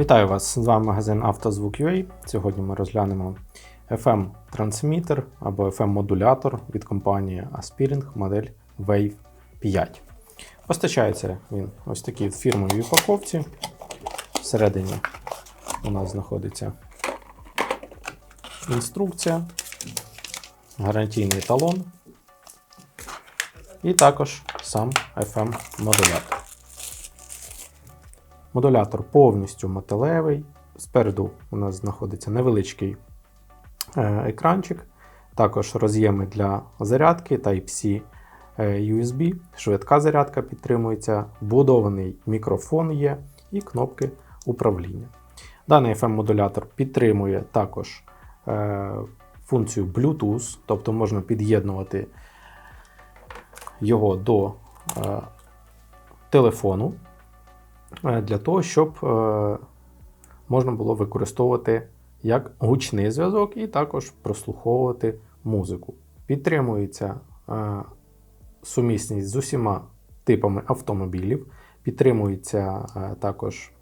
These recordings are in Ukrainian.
Вітаю вас! З вами магазин «Автозвук.UA». Сьогодні ми розглянемо FM-трансмітер або FM-модулятор від компанії Aspiring модель Wave 5. Постачається він ось такій в фірмовій упаковці. Всередині у нас знаходиться інструкція, гарантійний талон і також сам FM-модулятор. Модулятор повністю металевий. Спереду у нас знаходиться невеличкий е, екранчик, також роз'єми для зарядки Type-C е, USB, швидка зарядка підтримується, вбудований мікрофон є і кнопки управління. Даний FM-модулятор підтримує також е, функцію Bluetooth, тобто можна під'єднувати його до телефону для того, щоб е, можна було використовувати як гучний зв'язок і також прослуховувати музику. Підтримується е, сумісність з усіма типами автомобілів, підтримується е, також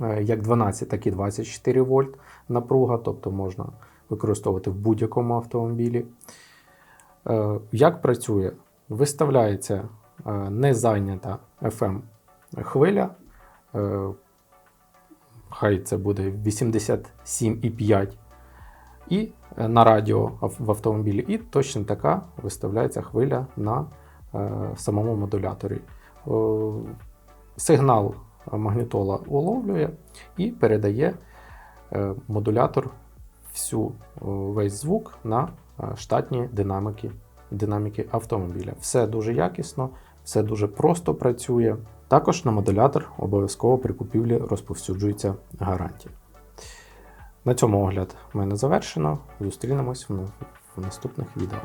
е, як 12, так і 24 вольт напруга, тобто можна використовувати в будь-якому автомобілі. Е, Як працює? Виставляється е, незайнята FM хвиля. е, Хай це буде 87,5 і е, на радіо в автомобілі. І точно така виставляється хвиля на е, самому модуляторі. Сигнал магнітола уловлює і передає модулятор всю весь звук на штатні динаміки, динаміки автомобіля. Все дуже якісно, все дуже просто працює. Також на модулятор обов'язково при купівлі розповсюджується гарантія. На цьому огляд в мене завершено. Зустрінемось в наступних відео.